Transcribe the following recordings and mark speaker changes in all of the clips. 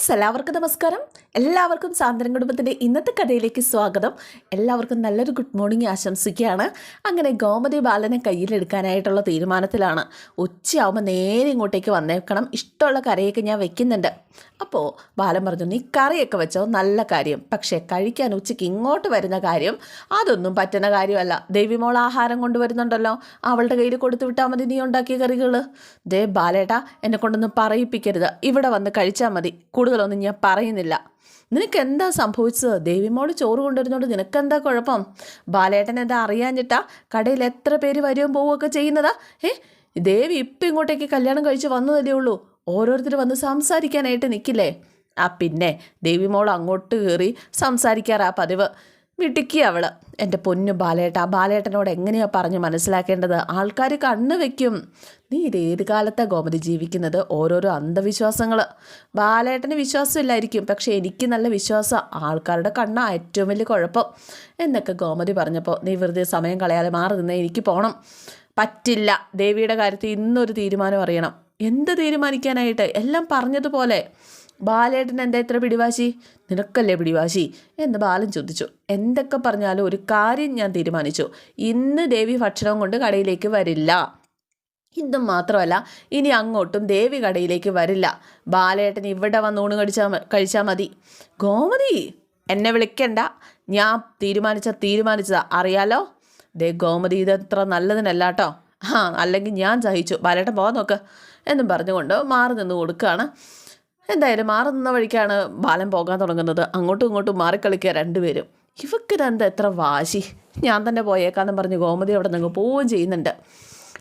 Speaker 1: Friends എല്ലാവർക്കും നമസ്കാരം. എല്ലാവർക്കും സാന്ദ്രൻ കുടുംബത്തിന്റെ ഇന്നത്തെ കഥയിലേക്ക് സ്വാഗതം. എല്ലാവർക്കും നല്ലൊരു ഗുഡ് മോർണിംഗ് ആശംസിക്കുകയാണ്. അങ്ങനെ ഗോമതി ബാലനെ കയ്യിലെടുക്കാനായിട്ടുള്ള തീരുമാനത്തിലാണ്. ഉച്ചയാവുമ്പോൾ നേരെ ഇങ്ങോട്ടേക്ക് വന്നേക്കണം. ഇഷ്ടമുള്ള കറിയൊക്കെ ഞാൻ വെക്കുന്നുണ്ട്. അപ്പോൾ ബാലൻ പറഞ്ഞു നീ കറിയൊക്കെ വെച്ചോ? നല്ല കാര്യം. പക്ഷേ കഴിക്കാൻ ഉച്ചയ്ക്ക് ഇങ്ങോട്ട് വരുന്ന കാര്യം അതൊന്നും പറ്റുന്ന കാര്യമല്ല. ദേവിമോൾ ആഹാരം കൊണ്ടുവരുന്നുണ്ടല്ലോ. അവളുടെ കയ്യിൽ കൊടുത്തു വിട്ടാൽ മതി നീ ഉണ്ടാക്കിയ കറികൾ ദേ ബാലേട്ടാ എന്നെ കൊണ്ടൊന്നും പറയിപ്പിക്കരുത്. ഇവിടെ വന്ന് കഴിച്ചാൽ മതി. കൂടുതലൊന്നും ഞാൻ പറയുന്നില്ല. നിനക്ക് എന്താ സംഭവിച്ചത്? ദേവിമോൾ ചോറ് കൊണ്ടുവരുന്നോണ്ട് നിനക്കെന്താ കുഴപ്പം? ബാലേട്ടൻ എന്താ അറിയാഞ്ഞിട്ടാ കടയിൽ എത്ര പേര് വരുകയും പോവുകയൊക്കെ ചെയ്യുന്നതാ? ഏ ദേവി ഇപ്പം ഇങ്ങോട്ടേക്ക് കല്യാണം കഴിച്ച് വന്നതല്ലേ ഉള്ളൂ. ഓരോരുത്തർ വന്ന് സംസാരിക്കാനായിട്ട് നിൽക്കില്ലേ ആ പിന്നെ ദേവിമോൾ അങ്ങോട്ട് കയറി സംസാരിക്കാറാ പതിവ്. മിടുക്കി അവൾ. എന്റെ പൊന്നു ബാലേട്ട ആ ബാലേട്ടനോട് എങ്ങനെയാണ് പറഞ്ഞ് മനസ്സിലാക്കേണ്ടത്? ആൾക്കാർ കണ്ണ് വെക്കും. നീ ഇത് ഏത് കാലത്തെ ഗോമതി ജീവിക്കുന്നത്? ഓരോരോ അന്ധവിശ്വാസങ്ങൾ ബാലേട്ടന് വിശ്വാസമില്ലായിരിക്കും. പക്ഷേ എനിക്ക് നല്ല വിശ്വാസം. ആൾക്കാരുടെ കണ്ണ ഏറ്റവും വലിയ കുഴപ്പം. എന്നൊക്കെ ഗോമതി പറഞ്ഞപ്പോൾ നീ വെറുതെ സമയം കളയാതെ മാറി നിന്നേ എനിക്ക് പോകണം പറ്റില്ല. ദേവിയുടെ കാര്യത്തിൽ ഇന്നൊരു തീരുമാനം അറിയണം. എന്ത് തീരുമാനിക്കാനായിട്ട്? എല്ലാം പറഞ്ഞതുപോലെ. ബാലേട്ടൻ എന്താ ഇത്ര പിടിവാശി? നിനക്കല്ലേ പിടിവാശി? എന്ന് ബാലൻ ചോദിച്ചു. എന്തൊക്കെ പറഞ്ഞാലും ഒരു കാര്യം ഞാൻ തീരുമാനിച്ചു. ഇന്ന് ദേവി ഭക്ഷണം കൊണ്ട് കടയിലേക്ക് വരില്ല. ഇന്നും മാത്രമല്ല ഇനി അങ്ങോട്ടും ദേവി കടയിലേക്ക് വരില്ല. ബാലേട്ടൻ ഇവിടെ വന്ന് ഊണ് കഴിച്ചാൽ കഴിച്ചാൽ മതി. ഗോമതി എന്നെ വിളിക്കണ്ട. ഞാൻ തീരുമാനിച്ച തീരുമാനിച്ചതാ. അറിയാലോ? ദേ ഗോമതി ഇതത്ര നല്ലതിനല്ല കേട്ടോ ആ അല്ലെങ്കിൽ ഞാൻ സഹിച്ചു. ബാലേട്ടൻ പോകാൻ നോക്ക്. എന്നും പറഞ്ഞുകൊണ്ട് മാറി നിന്ന് കൊടുക്കുകയാണ് എന്തായാലും മാറി നിന്ന വഴിക്കാണ് ബാലൻ പോകാൻ തുടങ്ങുന്നത്. അങ്ങോട്ടും ഇങ്ങോട്ടും മാറിക്കളിക്കുക രണ്ടുപേരും. ഇവക്ക് എന്താ എത്ര വാശി? ഞാൻ തന്നെ പോയേക്കാന്നും പറഞ്ഞ് ഗോമതി അവിടെ നിന്ന് പോവുകയും ചെയ്യുന്നുണ്ട്.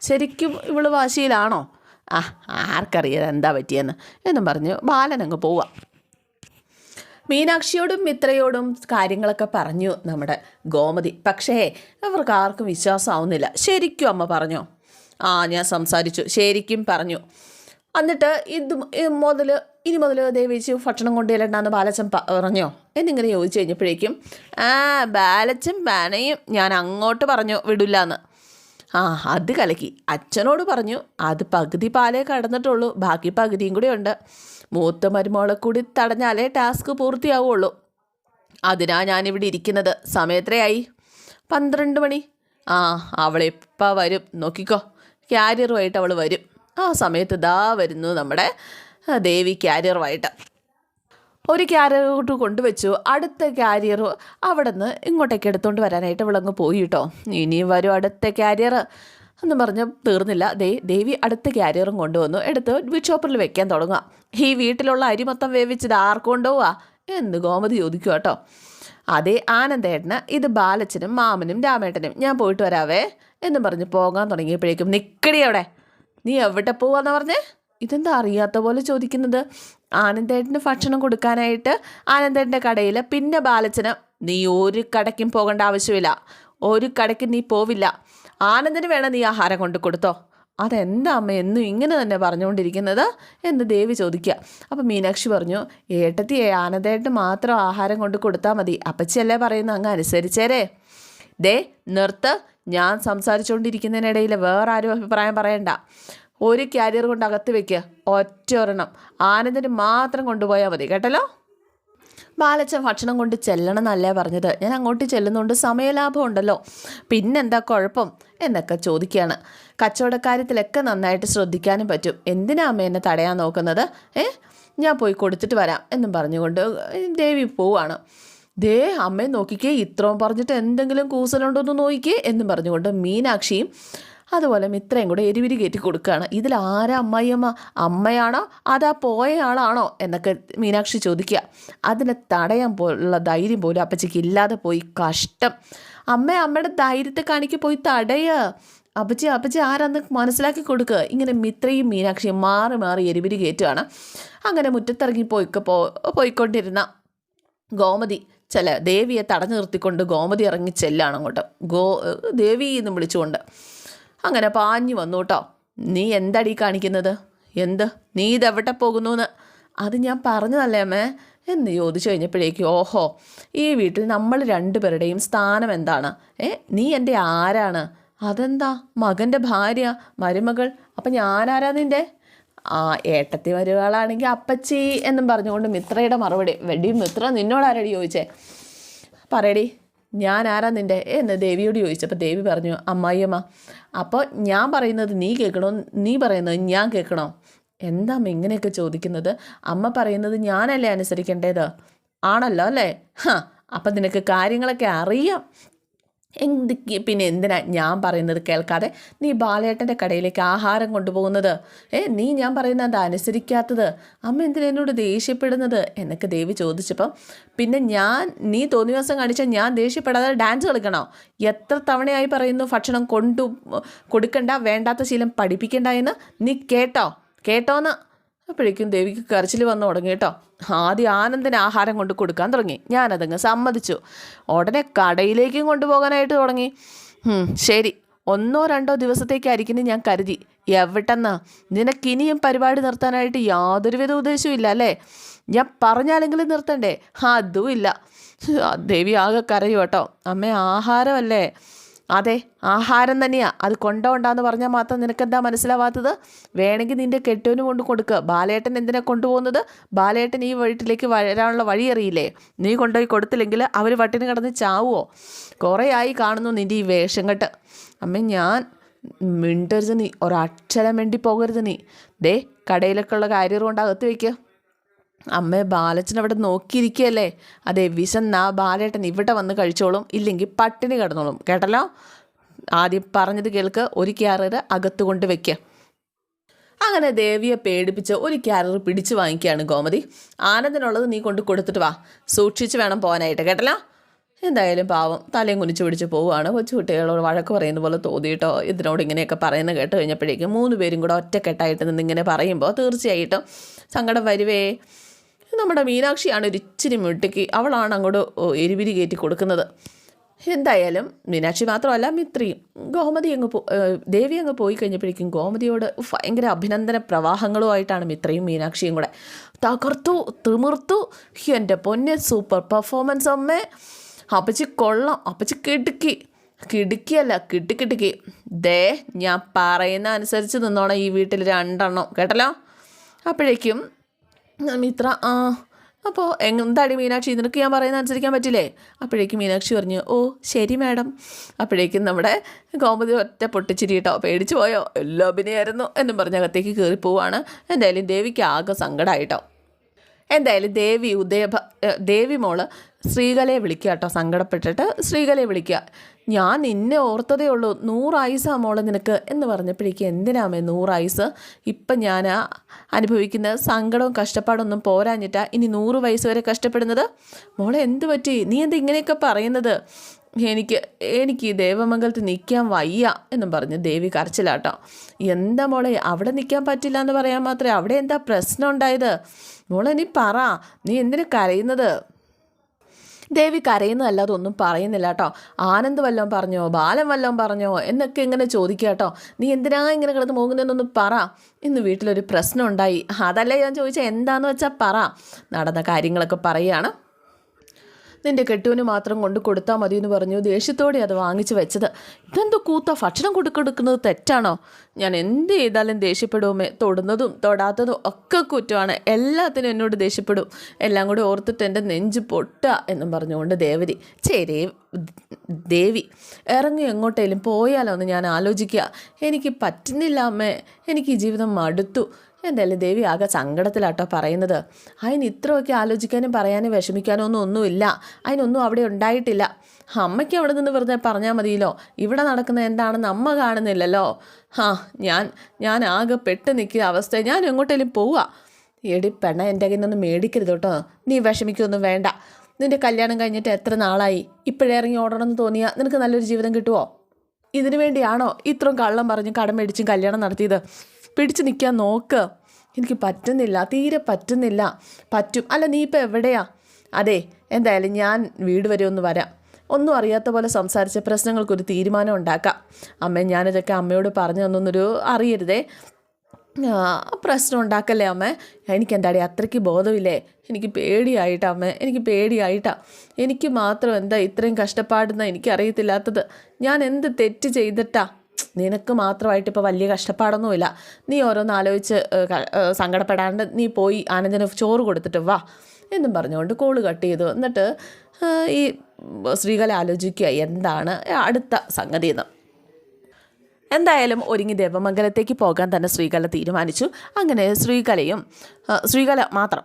Speaker 1: ശരിക്കും ഇവൾ വാശിയിലാണോ? ആ ആർക്കറിയാം എന്താ പറ്റിയെന്ന്. എന്നും പറഞ്ഞ് ബാലൻ അങ്ങ് പോവാം മീനാക്ഷിയോടും മിത്രയോടും കാര്യങ്ങളൊക്കെ പറഞ്ഞു നമ്മുടെ ഗോമതി. പക്ഷേ അവർക്ക് ആർക്കും വിശ്വാസമാവുന്നില്ല. ശരിക്കും അമ്മ പറഞ്ഞോ? ആ ഞാൻ സംസാരിച്ചു. ശരിക്കും പറഞ്ഞു. എന്നിട്ട് ഇത് മുതൽ ഇനി മുതൽ ദേവിച്ച് ഭക്ഷണം കൊണ്ടുവരണ്ടെന്ന് ബാലച്ചൻ പറഞ്ഞോ? എന്നിങ്ങനെ ചോദിച്ചു കഴിഞ്ഞപ്പോഴേക്കും ആ ബാലച്ചൻ ബാനയും ഞാൻ അങ്ങോട്ട് പറഞ്ഞു വിടില്ല എന്ന് ആ അത് കലക്കി. അച്ഛനോട് പറഞ്ഞു അത് പകുതി പാലേ കടന്നിട്ടുള്ളൂ ബാക്കി പകുതിയും കൂടി ഉണ്ട്. മൂത്ത മരുമോളെ കൂടി തടഞ്ഞാലേ ടാസ്ക് പൂർത്തിയാവുള്ളൂ. അതിനാ ഞാനിവിടെ ഇരിക്കുന്നത്. സമയത്രയായി പന്ത്രണ്ട് മണി. ആ അവളെപ്പോൾ വരും? നോക്കിക്കോ. ക്യാരിയറുമായിട്ട് അവൾ വരും. ആ സമയത്ത് ഇതാ വരുന്നു നമ്മുടെ ദേവി ക്യാരിയറുമായിട്ട് ഒരു ക്യാരിയറോട്ട് കൊണ്ടുവച്ചു. അടുത്ത ക്യാരിയർ അവിടെ നിന്ന് ഇങ്ങോട്ടേക്ക് എടുത്തുകൊണ്ട് വരാനായിട്ട് ഇവളങ്ങ് പോയി കേട്ടോ ഇനിയും വരും അടുത്ത ക്യാരിയർ എന്ന് പറഞ്ഞ് തീർന്നില്ല. ദേ ദേവി അടുത്ത ക്യാരിയറും കൊണ്ടുവന്നു. എടുത്ത് വിഷോപ്പറിൽ വെക്കാൻ തുടങ്ങുക. ഈ വീട്ടിലുള്ള അരി മൊത്തം വേവിച്ചത് ആർക്ക് കൊണ്ടുപോവാ? എന്ന് ഗോമതി ചോദിക്കുക കേട്ടോ അതേ ആനന്ദേട്ടന് ഇത് ബാലച്ചനും മാമനും രാമേട്ടനും. ഞാൻ പോയിട്ട് വരാവേ എന്ന് പറഞ്ഞ് പോകാൻ തുടങ്ങിയപ്പോഴേക്കും നിക്കടി അവിടെ. നീ എവിടെ പോവാന്ന് പറഞ്ഞേ? ഇതെന്താ അറിയാത്ത പോലെ ചോദിക്കുന്നത്? ആനന്ദേട്ടന് ഭക്ഷണം കൊടുക്കാനായിട്ട് ആനന്ദേട്ടന്റെ കടയിൽ പിന്നെ ബാലച്ചന് നീ ഒരു കടയ്ക്കും പോകേണ്ട ആവശ്യമില്ല. ഒരു കടയ്ക്ക് നീ പോവില്ല. ആനന്ദിന് വേണം നീ ആഹാരം കൊണ്ട് കൊടുത്തോ. അതെന്താ അമ്മ എന്നും ഇങ്ങനെ തന്നെ പറഞ്ഞുകൊണ്ടിരിക്കുന്നത്? എന്ന് ദേവി ചോദിക്കുക. അപ്പം മീനാക്ഷി പറഞ്ഞു ഏട്ടത്തി ആനന്ദേട്ടന് മാത്രം ആഹാരം കൊണ്ട് കൊടുത്താൽ മതി. അപ്പച്ചിയല്ലേ പറയുന്നത്? അങ്ങ് അനുസരിച്ചേരേ. ദേ നിർത്ത്. ഞാൻ സംസാരിച്ചുകൊണ്ടിരിക്കുന്നതിനിടയിൽ വേറെ ആരും അഭിപ്രായം പറയണ്ട. ഒരു ക്യാരിയർ കൊണ്ട് അകത്ത് വെക്കുക ഒറ്റ ഒരെണ്ണം. ആനന്ദിന് മാത്രം കൊണ്ടുപോയാൽ മതി. കേട്ടല്ലോ? ബാലച്ച ഭക്ഷണം കൊണ്ട് ചെല്ലണം എന്നല്ലേ പറഞ്ഞത്. ഞാൻ അങ്ങോട്ട് ചെല്ലുന്നതുകൊണ്ട് സമയലാഭം ഉണ്ടല്ലോ. പിന്നെന്താ കുഴപ്പം? എന്നൊക്കെ ചോദിക്കുകയാണ് കച്ചവടക്കാര്യത്തിലൊക്കെ നന്നായിട്ട് ശ്രദ്ധിക്കാനും പറ്റും. എന്തിനാ അമ്മ എന്നെ തടയാൻ നോക്കുന്നത്? ഏ? ഞാൻ പോയി കൊടുത്തിട്ട് വരാം എന്നും പറഞ്ഞുകൊണ്ട് ദേവി പോവാണ്. ദേ അമ്മയെ നോക്കിക്കേ. ഇത്രയും പറഞ്ഞിട്ട് എന്തെങ്കിലും കൂസലുണ്ടോ എന്ന് നോക്കിക്കേ എന്നും പറഞ്ഞുകൊണ്ട് മീനാക്ഷിയും അതുപോലെ മിത്രയും കൂടെ എരിവിരി കയറ്റി കൊടുക്കുകയാണ്. ഇതിൽ ആരാ അമ്മായിയമ്മ? അമ്മയാണോ? അതാ പോയ ആളാണോ? എന്നൊക്കെ മീനാക്ഷി ചോദിക്കുക. അതിനെ തടയാൻ പോലുള്ള ധൈര്യം പോലും അപ്പച്ചിക്ക് ഇല്ലാതെ പോയി കഷ്ടം. അമ്മ അമ്മയുടെ ധൈര്യത്തെ കാണിക്ക് പോയി തടയ. അപ്പച്ചി അപ്പച്ചി ആരാന്ന് മനസ്സിലാക്കി കൊടുക്കുക ഇങ്ങനെ മിത്രയും മീനാക്ഷിയും മാറി മാറി എരിവിരി കയറ്റുകയാണ്. അങ്ങനെ മുറ്റത്തിറങ്ങി പോയിക്ക പോ പോയിക്കൊണ്ടിരുന്ന ഗോമതി ചില ദേവിയെ തടഞ്ഞു നിർത്തിക്കൊണ്ട് ഗോമതി ഇറങ്ങി ചെല്ലാണ് അങ്ങോട്ട്. ഗോ ദേവി എന്ന് വിളിച്ചുകൊണ്ട്. അങ്ങനെ പാഞ്ഞു വന്നു കേട്ടോ നീ എന്തടി കാണിക്കുന്നത്? എന്ത്? നീ ഇതെവിടെ പോകുന്നു എന്ന് അത് ഞാൻ പറഞ്ഞതല്ലേ അമ്മേ? എന്ന് ചോദിച്ചു കഴിഞ്ഞപ്പോഴേക്കും ഓഹോ ഈ വീട്ടിൽ നമ്മൾ രണ്ടുപേരുടെയും സ്ഥാനം എന്താണ്? ഏ നീ എന്റെ ആരാണ്? അതെന്താ? മകന്റെ ഭാര്യ മരുമകൾ അപ്പം ഞാനാരാ നിന്റെ? ആ ഏട്ടത്തി വരുവാളാണെങ്കിൽ അപ്പച്ചി എന്നും പറഞ്ഞുകൊണ്ട് മിത്രയുടെ മറുപടി. വെടി മിത്ര നിന്നോടാരടി ചോദിച്ചേ? പറയടി. ഞാൻ ആരാ നിന്റെ എന്ന് ദേവിയോട് ചോദിച്ചപ്പോൾ ദേവി പറഞ്ഞു അമ്മായിയമ്മ അപ്പോൾ ഞാൻ പറയുന്നത് നീ കേൾക്കണോ? നീ പറയുന്നത് ഞാൻ കേൾക്കണോ? എന്താ ഇങ്ങനെയൊക്കെ ചോദിക്കുന്നത്? അമ്മ പറയുന്നത് ഞാനല്ലേ അനുസരിക്കേണ്ടത്? ആണല്ലോ അല്ലേ? ഹാ അപ്പം നിനക്ക് കാര്യങ്ങളൊക്കെ അറിയാം. എന്ത് പിന്നെ എന്തിനാ ഞാൻ പറയുന്നത് കേൾക്കാതെ നീ ബാലേട്ടന്റെ കടയിലേക്ക് ആഹാരം കൊണ്ടുപോകുന്നത്? ഏ നീ ഞാൻ പറയുന്നത് അനുസരിക്കാത്തത്? അമ്മ എന്തിനാ എന്നോട് ദേഷ്യപ്പെടുന്നത്? എന്നൊക്കെ ദേവി ചോദിച്ചപ്പം പിന്നെ ഞാൻ നീ തോന്നിയ ദിവസം കാണിച്ചാൽ ഞാൻ ദേഷ്യപ്പെടാതെ ഡാൻസ് കളിക്കണോ? എത്ര തവണയായി പറയുന്നു ഭക്ഷണം കൊണ്ടു കൊടുക്കണ്ട വേണ്ടാത്ത ശീലം പഠിപ്പിക്കണ്ട എന്ന് നീ കേട്ടോ? കേട്ടോന്ന്? അപ്പോഴേക്കും ദേവിക്ക് കരച്ചിൽ വന്നു തുടങ്ങി കേട്ടോ. ആദ്യം ആനന്ദന് ആഹാരം കൊണ്ട് കൊടുക്കാൻ തുടങ്ങി. ഞാനതങ്ങ് സമ്മതിച്ചു. ഉടനെ കടയിലേക്കും കൊണ്ടുപോകാനായിട്ട് തുടങ്ങി. ശരി. ഒന്നോ രണ്ടോ ദിവസത്തേക്കായിരിക്കും ഞാൻ കരുതി. എവിട്ടെന്നാ? നിനക്കിനിയും പരിപാടി നിർത്താനായിട്ട് യാതൊരുവിധ ഉദ്ദേശവും ഇല്ല അല്ലേ? ഞാൻ പറഞ്ഞാലെങ്കിലും നിർത്തണ്ടേ? അതും ഇല്ല. ദേവി ആകെ കരയും കേട്ടോ. അമ്മ ആഹാരമല്ലേ? അതെ ആഹാരം തന്നെയാ. അത് കൊണ്ടോണ്ടാന്ന് പറഞ്ഞാൽ മാത്രം നിനക്കെന്താ മനസ്സിലാവാത്തത്? വേണമെങ്കിൽ നിന്റെ കെട്ടുവിന് കൊണ്ട് കൊടുക്കുക ബാലേട്ടൻ എന്തിനാ കൊണ്ടുപോകുന്നത്? ബാലേട്ടൻ ഈ വീട്ടിലേക്ക് വരാനുള്ള വഴി അറിയില്ലേ നീ കൊണ്ടുപോയി കൊടുത്തില്ലെങ്കിൽ അവർ വട്ടിന് കിടന്ന് ചാവുമോ കുറേ ആയി കാണുന്നു നിന്റെ ഈ വേഷം കെട്ട് അമ്മ ഞാൻ മിണ്ടരുത് നീ. ഒരക്ഷരം വേണ്ടി പോകരുത് നീ. ദേ കടയിലൊക്കെ ഉള്ള കാര്യം കൊണ്ട് അകത്ത് വയ്ക്കുക അമ്മേ ബാലച്ചൻ അവിടെ നോക്കിയിരിക്കുകയല്ലേ? അതെ വിശന്നാ ബാലേട്ടൻ ഇവിടെ വന്ന് കഴിച്ചോളും ഇല്ലെങ്കിൽ പട്ടിണി കിടന്നോളും. കേട്ടല്ലോ? ആദ്യം പറഞ്ഞത് കേൾക്ക് ഒരു ക്യാരറ് അകത്തു കൊണ്ട് വെക്കുക അങ്ങനെ ദേവിയെ പേടിപ്പിച്ച് ഒരു ക്യാരർ പിടിച്ചു വാങ്ങിക്കുകയാണ് ഗോമതി. ആനന്ദനുള്ളത് നീ കൊണ്ട് കൊടുത്തിട്ട് വാ. സൂക്ഷിച്ച് വേണം പോകാനായിട്ട് കേട്ടല്ലോ? എന്തായാലും പാവം തലയും കുനിച്ച് പിടിച്ച് പോവുകയാണ്. കൊച്ചു കുട്ടികളോട് വഴക്ക് പറയുന്ന പോലെ തോന്നിയിട്ടോ ഇതിനോട് ഇങ്ങനെയൊക്കെ പറയുന്നത് കേട്ട് കഴിഞ്ഞപ്പോഴേക്കും മൂന്ന് പേരും കൂടെ ഒറ്റക്കെട്ടായിട്ട് നിന്ന് ഇങ്ങനെ പറയുമ്പോൾ തീർച്ചയായിട്ടും സങ്കടം വരുവേ. നമ്മുടെ മീനാക്ഷിയാണ് ഒരു ഇച്ചിരി മുട്ടിക്ക് അവളാണ് അങ്ങോട്ട് എരിവിരി കയറ്റി കൊടുക്കുന്നത്. എന്തായാലും മീനാക്ഷി മാത്രമല്ല മിത്രിയും ഗോമതി അങ്ങ് പോ ദേവി അങ്ങ് പോയി കഴിഞ്ഞപ്പോഴേക്കും ഗോമതിയോട് ഭയങ്കര അഭിനന്ദന പ്രവാഹങ്ങളുമായിട്ടാണ് മിത്രയും മീനാക്ഷിയും കൂടെ. തകർത്തു തിമിർത്തു എന്റെ പൊന്നെ സൂപ്പർ പെർഫോമൻസ് അമ്മേ. അപ്പച്ചി കൊള്ളാം അപ്പച്ചി കിടുക്കി. കിടുക്കിയല്ല കിട്ടിക്കിടുക്കി ദേ ഞാൻ പറയുന്ന അനുസരിച്ച് നിന്നോണം ഈ വീട്ടിൽ രണ്ടെണ്ണം. കേട്ടല്ലോ? അപ്പോഴേക്കും മിത്ര ആ അപ്പോൾ എന്താടി മീനാക്ഷി? നിനക്ക് ഞാൻ പറയുന്നത് അനുസരിക്കാൻ പറ്റില്ലേ? അപ്പോഴേക്കും മീനാക്ഷി പറഞ്ഞു ഓ ശരി മാഡം. അപ്പോഴേക്കും നമ്മുടെ ഗോമതി ഒറ്റ പൊട്ടിച്ചിരി കേട്ടോ പേടിച്ചു പോയോ? എല്ലാം അഭിനയായിരുന്നു എന്നും പറഞ്ഞ് അകത്തേക്ക് കയറി പോവാണ്. എന്തായാലും ദേവിക്ക് ആകെ സങ്കടമായിട്ടോ എന്തായാലും ദേവി ഉദയഭ ദേവി മോൾ ശ്രീകലയെ വിളിക്കുക കേട്ടോ സങ്കടപ്പെട്ടിട്ട് ശ്രീകലയെ വിളിക്കുക. ഞാൻ നിന്നെ ഓർത്തതേ ഉള്ളൂ. നൂറായുസാ മോളെ നിനക്ക് എന്ന് പറഞ്ഞപ്പോഴേക്കും എന്തിനാമേ നൂറായുസ് ഇപ്പം ഞാൻ അനുഭവിക്കുന്ന സങ്കടവും കഷ്ടപ്പാടൊന്നും പോരാഞ്ഞിട്ടാ ഇനി നൂറ് വയസ്സ് വരെ കഷ്ടപ്പെടുന്നത്? മോളെ എന്ത് പറ്റി? നീ എന്ത് ഇങ്ങനെയൊക്കെ പറയുന്നത്? എനിക്ക് എനിക്ക് ഈ ദേവമംഗലത്ത് നിൽക്കാൻ വയ്യ എന്നും പറഞ്ഞ് ദേവി കരച്ചിലാട്ടോ. എന്താ മോളെ അവിടെ നിൽക്കാൻ പറ്റില്ല എന്ന് പറയാൻ മാത്രമേ അവിടെ എന്താ പ്രശ്നം ഉണ്ടായത്? മോളെ നീ പറ. നീ എന്തിനു കരയുന്നത്? ദേവി കരയുന്നതല്ലാതെ ഒന്നും പറയുന്നില്ല കേട്ടോ. ആനന്ദ് വല്ലതും പറഞ്ഞോ ബാലൻ വല്ലതും പറഞ്ഞോ എന്നൊക്കെ ഇങ്ങനെ ചോദിക്കുക കേട്ടോ. നീ എന്തിനാ ഇങ്ങനെ കിടന്ന് പോകുന്നതെന്നൊന്ന് പറ. ഇന്ന് വീട്ടിലൊരു പ്രശ്നം ഉണ്ടായി അതല്ലേ ഞാൻ ചോദിച്ചാൽ എന്താന്ന് വെച്ചാൽ പറ. നടന്ന കാര്യങ്ങളൊക്കെ പറയുകയാണ്. നിന്റെ കെട്ടുവിന് മാത്രം കൊണ്ട് കൊടുത്താൽ മതി എന്ന് പറഞ്ഞു ദേഷ്യത്തോടെ അത് വാങ്ങിച്ചു വെച്ചത്. ഇതെന്തോ കൂത്ത ഭക്ഷണം കൊടുക്കെടുക്കുന്നത് തെറ്റാണോ? ഞാൻ എന്ത് ചെയ്താലും ദേഷ്യപ്പെടുമേ തൊടുന്നതും തൊടാത്തതും ഒക്കെ കുറ്റമാണ്. എല്ലാത്തിനും എന്നോട് ദേഷ്യപ്പെടും. എല്ലാം കൂടി ഓർത്തിട്ട് എന്റെ നെഞ്ച് പൊട്ടുക എന്നും പറഞ്ഞുകൊണ്ട് ദേവതി ചേരേ ദേവി ഇറങ്ങി എങ്ങോട്ടേലും പോയാലോ എന്ന് ഞാൻ ആലോചിക്കുക. എനിക്ക് പറ്റുന്നില്ല അമ്മേ. എനിക്ക് ജീവിതം മടുത്തു. എന്തായാലും ദേവി ആകെ സങ്കടത്തിലാട്ടോ പറയുന്നത്. അതിന് ഇത്രയൊക്കെ ആലോചിക്കാനും പറയാനും വിഷമിക്കാനോ ഒന്നും ഒന്നുമില്ല. അതിനൊന്നും അവിടെ ഉണ്ടായിട്ടില്ല. അമ്മയ്ക്ക് അവിടെ നിന്ന് വെറുതെ പറഞ്ഞാൽ മതിയല്ലോ. ഇവിടെ നടക്കുന്ന എന്താണെന്ന് അമ്മ കാണുന്നില്ലല്ലോ. ആ ഞാൻ ഞാൻ ആകെ പെട്ട് നിൽക്കിയ അവസ്ഥ ഞാൻ എങ്ങോട്ടേലും പോവുക എടി പെണ്ണ എന്റെ കയ്യിൽ നിന്ന് മേടിക്കരുത് കേട്ടോ. നീ വിഷമിക്കൊന്നും വേണ്ട. നിന്റെ കല്യാണം കഴിഞ്ഞിട്ട് എത്ര നാളായി? ഇപ്പോഴേ ഇറങ്ങി ഓടണമെന്ന് തോന്നിയാൽ നിനക്ക് നല്ലൊരു ജീവിതം കിട്ടുമോ ഇതിനു വേണ്ടിയാണോ ഇത്രയും കള്ളം പറഞ്ഞ് കടം മേടിച്ചും കല്യാണം നടത്തിയത്? പിടിച്ചു നിൽക്കാൻ നോക്ക്. എനിക്ക് പറ്റുന്നില്ല തീരെ പറ്റുന്നില്ല. പറ്റും. അല്ല നീ ഇപ്പം എവിടെയാ? അതെ എന്തായാലും ഞാൻ വീട് വരെ ഒന്ന് വരാം. ഒന്നും അറിയാത്ത പോലെ സംസാരിച്ച പ്രശ്നങ്ങൾക്കൊരു തീരുമാനം ഉണ്ടാക്കാം. അമ്മ ഞാനിതൊക്കെ അമ്മയോട് പറഞ്ഞു തന്നൊന്നൊരു അറിയരുതേ. പ്രശ്നം ഉണ്ടാക്കല്ലേ അമ്മ? എനിക്ക് എന്താടി അത്രയ്ക്ക് ബോധമില്ലേ? എനിക്ക് പേടിയായിട്ടാ അമ്മ എനിക്ക് പേടിയായിട്ടാ. എനിക്ക് മാത്രം എന്താ ഇത്രയും കഷ്ടപ്പാടുന്ന എനിക്കറിയത്തില്ലാത്തത്? ഞാൻ എന്ത് തെറ്റ് ചെയ്തിട്ടാ? നിനക്ക് മാത്രമായിട്ട് ഇപ്പോൾ വലിയ കഷ്ടപ്പാടൊന്നുമില്ല. നീ ഓരോന്ന് ആലോചിച്ച് സങ്കടപ്പെടാണ്ട് നീ പോയി ആനന്ദന് ചോറ് കൊടുത്തിട്ട് വാ എന്നും പറഞ്ഞുകൊണ്ട് കോൾ കട്ട് ചെയ്തു. എന്നിട്ട് ഈ സ്ത്രീകളെ ആലോചിക്കുക എന്താണ് അടുത്ത സംഗതി എന്ന് എന്തായാലും ഒരുങ്ങി ദേവമംഗലത്തേക്ക് പോകാൻ തന്നെ ശ്രീകല തീരുമാനിച്ചു. അങ്ങനെ ശ്രീകലയും ശ്രീകല മാത്രം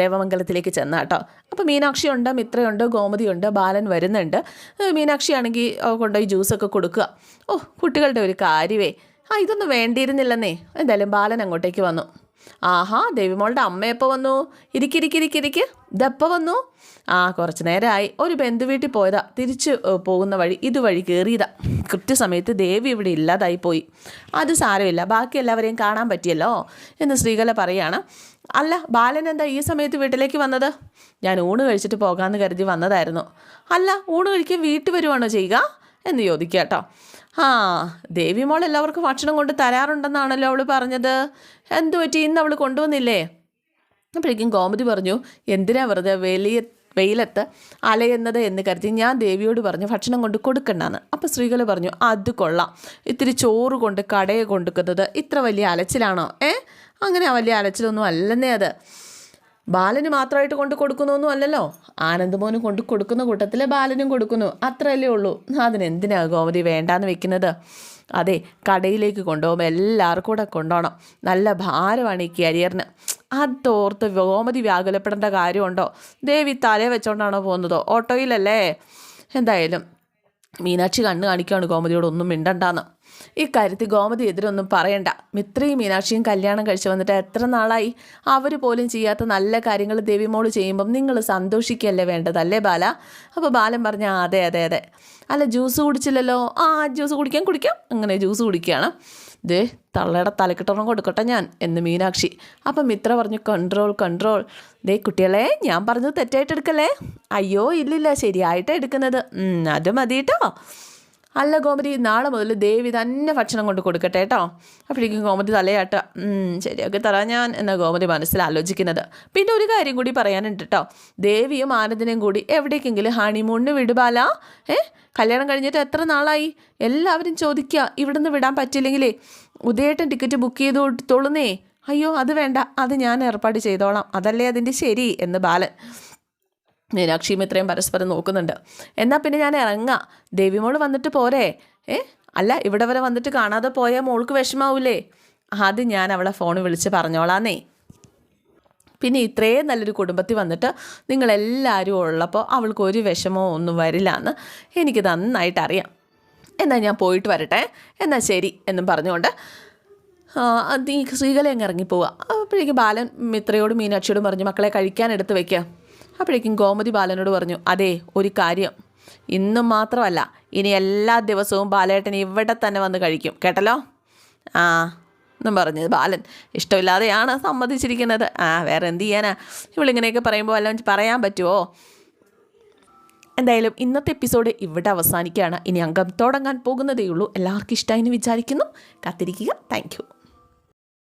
Speaker 1: ദേവമംഗലത്തിലേക്ക് ചെന്ന കേട്ടോ അപ്പോൾ മീനാക്ഷി ഉണ്ട് മിത്രയുണ്ട് ഗോമതിയുണ്ട് ബാലൻ വരുന്നുണ്ട്. മീനാക്ഷിയാണെങ്കിൽ കൊണ്ടുപോയി ജ്യൂസൊക്കെ കൊടുക്കുക. ഓ കുട്ടികളുടെ ഒരു കാര്യവേ. ആ ഇതൊന്നും വേണ്ടിയിരുന്നില്ലെന്നേ. എന്തായാലും ബാലൻ അങ്ങോട്ടേക്ക് വന്നു. ആഹാ ദേവിമോളുടെ അമ്മയെപ്പോൾ വന്നു? ഇരിക്കിരിക്കിരിക്കിരിക്ക് ഇതെപ്പോൾ വന്നു? ആ കുറച്ച് നേരമായി ഒരു ബന്ധു വീട്ടിൽ പോയതാ. തിരിച്ച് പോകുന്ന വഴി ഇതുവഴി കയറിയതാ കൃത്യസമയത്ത് ദേവി ഇവിടെ ഇല്ലാതായി പോയി. അത് സാരമില്ല. ബാക്കി എല്ലാവരെയും കാണാൻ പറ്റിയല്ലോ? എന്ന് ശ്രീകല പറയാണ്. അല്ല ബാലൻ എന്താ ഈ സമയത്ത് വീട്ടിലേക്ക് വന്നത്? ഞാൻ ഊണ് കഴിച്ചിട്ട് പോകാമെന്ന് കരുതി വന്നതായിരുന്നു. അല്ല ഊണ് കഴിക്കാൻ വീട്ടിൽ വരുവാണോ ചെയ്യുക? എന്ന് ചോദിക്കുക കേട്ടോ ആ ദേവി മോൾ എല്ലാവർക്കും ഭക്ഷണം കൊണ്ട് തരാറുണ്ടെന്നാണല്ലോ അവൾ പറഞ്ഞത്. എന്തു പറ്റി? ഇന്ന് അവൾ കൊണ്ടുവന്നില്ലേ? അപ്പോഴേക്കും ഗോമതി പറഞ്ഞു എന്തിനാ വെറുതെ വലിയ വെയിലത്ത് അലയുന്നത് എന്ന് കരുതി ഞാൻ ദേവിയോട് പറഞ്ഞു ഭക്ഷണം കൊണ്ട് കൊടുക്കണ്ടെന്ന്. അപ്പോൾ സ്ത്രീകൾ പറഞ്ഞു അത് കൊള്ളാം. ഇത്തിരി ചോറ് കൊണ്ട് കടയെ കൊണ്ടുക്കുന്നത് ഇത്ര വലിയ അലച്ചിലാണോ? ഏ അങ്ങനെ വലിയ അലച്ചിലൊന്നും അല്ലെന്നേ അത്. ബാലന് മാത്രമായിട്ട് കൊണ്ട് കൊടുക്കുന്നൊന്നും അല്ലല്ലോ. ആനന്ദമോന് കൊണ്ട് കൊടുക്കുന്ന കൂട്ടത്തിൽ ബാലനും കൊടുക്കുന്നു. അത്രയല്ലേ ഉള്ളൂ. അതിനെന്തിനാ ഗോമതി വേണ്ടാന്ന് വെക്കുന്നത്? അതെ കടയിലേക്ക് കൊണ്ടുപോകുമ്പോൾ എല്ലാവർക്കും കൂടെ കൊണ്ടുപോകണം നല്ല ഭാരമാണ് ഈ കരിയറിന്. അതോർത്ത് ഗോമതി വ്യാകുലപ്പെടേണ്ട കാര്യമുണ്ടോ? ദേവി തലേ വെച്ചോണ്ടാണോ പോകുന്നതോ? ഓട്ടോയിലല്ലേ? എന്തായാലും മീനാക്ഷി കണ്ണ് കാണിക്കുകയാണ് ഗോമതിയോട് ഒന്നും മിണ്ടണ്ടാന്ന്. ഈ കാര്യത്തിൽ ഗോമതി എതിരൊന്നും പറയണ്ട. മിത്രയും മീനാക്ഷിയും കല്യാണം കഴിച്ചു വന്നിട്ട് എത്ര നാളായി? അവർ പോലും ചെയ്യാത്ത നല്ല കാര്യങ്ങൾ ദേവിമോൾ ചെയ്യുമ്പം നിങ്ങൾ സന്തോഷിക്കുകയല്ലേ വേണ്ടതല്ലേ ബാല? അപ്പോൾ ബാലൻ പറഞ്ഞ അതെ അതെ അതെ. അല്ല ജ്യൂസ് കുടിച്ചില്ലല്ലോ. ആ ജ്യൂസ് കുടിക്കാൻ കുടിക്കാം. അങ്ങനെ ജ്യൂസ് കുടിക്കുകയാണ്. ദേ തള്ളയുടെ തലക്കിട്ടൊന്നും കൊടുക്കട്ടെ ഞാൻ എന്ന് മീനാക്ഷി. അപ്പം മിത്ര പറഞ്ഞു കൺട്രോൾ കൺട്രോൾ. ദേ കുട്ടികളെ ഞാൻ പറഞ്ഞത് തെറ്റായിട്ട് എടുക്കല്ലേ? അയ്യോ ഇല്ലില്ല ശരിയായിട്ടാണ് എടുക്കുന്നത്. അത് മതി കേട്ടോ അല്ല ഗോമതി നാളെ മുതൽ ദേവി തന്നെ ഭക്ഷണം കൊണ്ട് കൊടുക്കട്ടെ കേട്ടോ. അപ്പോഴേക്കും ഗോമതി തലയാട്ട. ശരി ശരിയാക്കി തറ ഞാൻ എന്ന ഗോമതി മനസ്സിൽ ആലോചിക്കുന്നത്. പിന്നെ ഒരു കാര്യം കൂടി പറയാനുണ്ട് കേട്ടോ. ദേവിയും ആനന്ദിനെയും കൂടി എവിടേക്കെങ്കിലും ഹണിമൂണിന് വിടുപാല ഏ? കല്യാണം കഴിഞ്ഞിട്ട് എത്ര നാളായി? എല്ലാവരും ചോദിക്കുക ഇവിടുന്ന് വിടാൻ പറ്റില്ലെങ്കിലേ ഉദയേട്ടൻ ടിക്കറ്റ് ബുക്ക് ചെയ്ത് കൊടുത്തോളുന്നേ അയ്യോ അത് വേണ്ട. അത് ഞാൻ ഏർപ്പാട് ചെയ്തോളാം. അതല്ലേ അതിന്റെ ശരി എന്ന് ബാലൻ. മീനാക്ഷിയും ഇത്രയും പരസ്പരം നോക്കുന്നുണ്ട്. എന്നാൽ പിന്നെ ഞാൻ ഇറങ്ങാം. ദേവിമോൾ വന്നിട്ട് പോരെ. ഏ അല്ല ഇവിടെ വരെ വന്നിട്ട് കാണാതെ പോയാൽ മോൾക്ക് വിഷമാവൂലേ? ആദ്യം ഞാൻ അവളെ ഫോൺ വിളിച്ച് പറഞ്ഞോളാന്നേ. പിന്നെ ഇത്രയും നല്ലൊരു കുടുംബത്തിൽ വന്നിട്ട് നിങ്ങളെല്ലാവരും ഉള്ളപ്പോൾ അവൾക്ക് ഒരു വിഷമോ ഒന്നും വരില്ല എന്ന് എനിക്ക് നന്നായിട്ട് അറിയാം. എന്നാൽ ഞാൻ പോയിട്ട് വരട്ടെ. എന്നാൽ ശരി എന്നും പറഞ്ഞുകൊണ്ട് ഈ ശ്രീകല ഇറങ്ങിപ്പോവുക അപ്പോഴേക്കും ബാലൻ മിത്രയോടും മീനാക്ഷിയോടും പറഞ്ഞു മക്കളെ കഴിക്കാൻ എടുത്ത് വെക്കുക അപ്പോഴേക്കും ഗോമതി ബാലനോട് പറഞ്ഞു അതെ ഒരു കാര്യം. ഇന്നും മാത്രമല്ല ഇനി എല്ലാ ദിവസവും ബാലേട്ടൻ ഇവിടെ തന്നെ വന്ന് കഴിക്കും. കേട്ടല്ലോ? ആ എന്നും പറഞ്ഞത് ബാലൻ ഇഷ്ടമില്ലാതെയാണ് സമ്മതിച്ചിരിക്കുന്നത്. ആ വേറെ എന്ത് ചെയ്യാനാ? ഇവളിങ്ങനെയൊക്കെ പറയുമ്പോൾ വല്ലതും പറയാൻ പറ്റുമോ എന്തായാലും ഇന്നത്തെ എപ്പിസോഡ് ഇവിടെ അവസാനിക്കുകയാണ്. ഇനി അംഗം തുടങ്ങാൻ പോകുന്നതേ ഉള്ളൂ എല്ലാവർക്കും ഇഷ്ടമായി എന്ന് വിചാരിക്കുന്നു. കാത്തിരിക്കുക. താങ്ക്